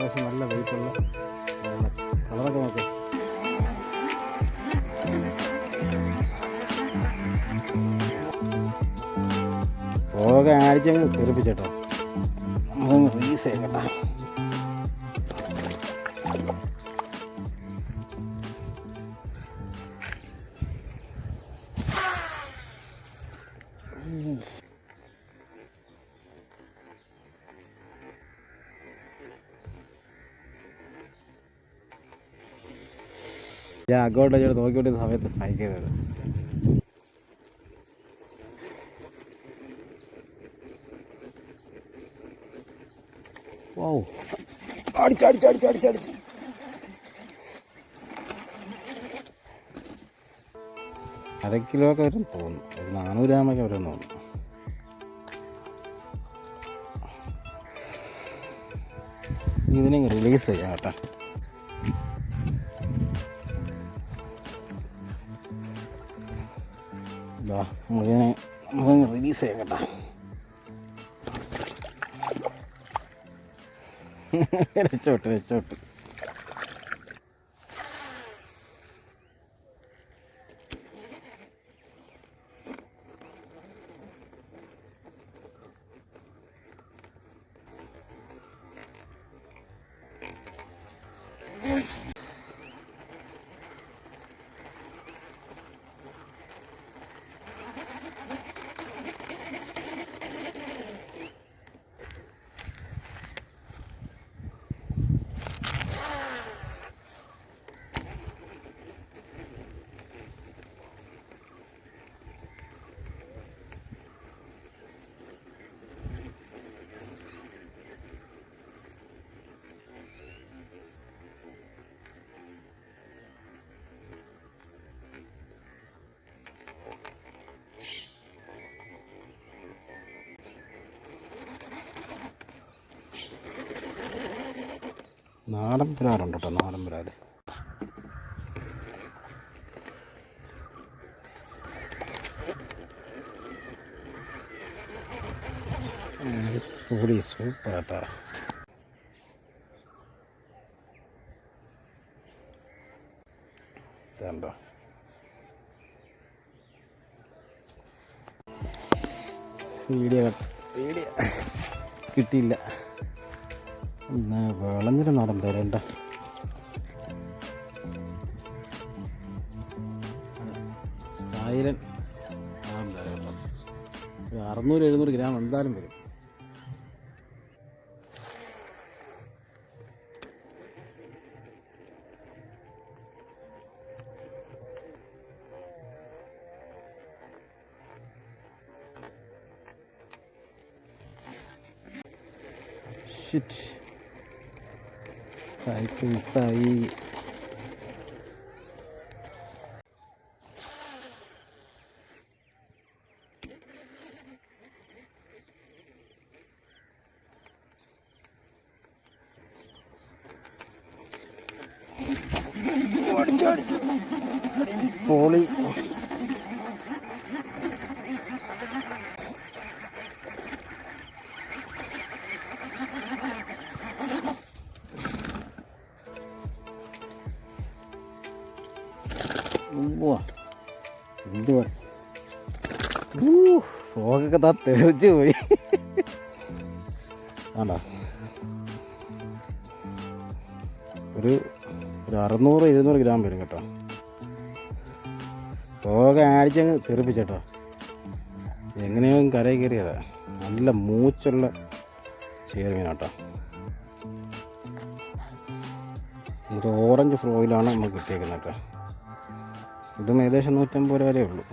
അത്യാവശ്യം നല്ല വെയിറ്റുള്ള കളറൊക്കെ നോക്കാം. ഓക്കെ ആഴ്ച തെറിപ്പിച്ചേട്ടോ അതൊന്ന് റീസ് ചെയ്യട്ടോ ഞാൻ അങ്ങോട്ട് ഇങ്ങോട്ട് നോക്കിക്കൊണ്ടിരുന്ന സമയത്ത് സ്ട്രൈക്ക് ചെയ്തത്. അര കിലോ ഒക്കെ വരും തോന്നുന്നു. നാനൂറ് ഗ്രാമൊക്കെ വരും തോന്നുന്നു. ഇതിനെ റിലീസ് ചെയ്യാം കേട്ടോ. ഇതാ മുഴുവനെ നമുക്കങ്ങ് റിലീസ് ചെയ്യാം കേട്ടോ. നാടൻ പുരാറുണ്ട് കേട്ടോ നാടൻ പുരാർ പൊടി സൂപ്പർ കേട്ടോ ഇതുണ്ടോ വീഡിയോ വീഡിയോ. കിട്ടിയില്ല. വിളഞ്ഞിട്ട് നടൻ തരണ്ട കേട്ടോ ഒരു അറുന്നൂറ് എഴുന്നൂറ് ഗ്രാം എന്തായാലും വരും. ഷിറ്റ് സൈക്കിൾ മിസ്സായി പോളി ഉവ്വ. എന്തുവാ ഫോഗൊക്കെ താ തെറിച്ച് പോയി ആണോ ഒരു ഒരു അറുന്നൂറ് എഴുന്നൂറ് ഗ്രാം വരും കേട്ടോ. ഫോഗ ആടിച്ചങ്ങ് തെറിപ്പിച്ചേട്ടോ എങ്ങനെയോ കരയിൽ കയറിയതാ. നല്ല മൂച്ചുള്ള ചേർമീനാട്ടോ ഒരു ഓറഞ്ച് ഫ്രോയിലാണ് നമുക്ക് കിട്ടിയേക്കുന്നത് കേട്ടോ. ഇതും ഏകദേശം നൂറ്റമ്പത് രൂപ വരെ ഉള്ളൂ.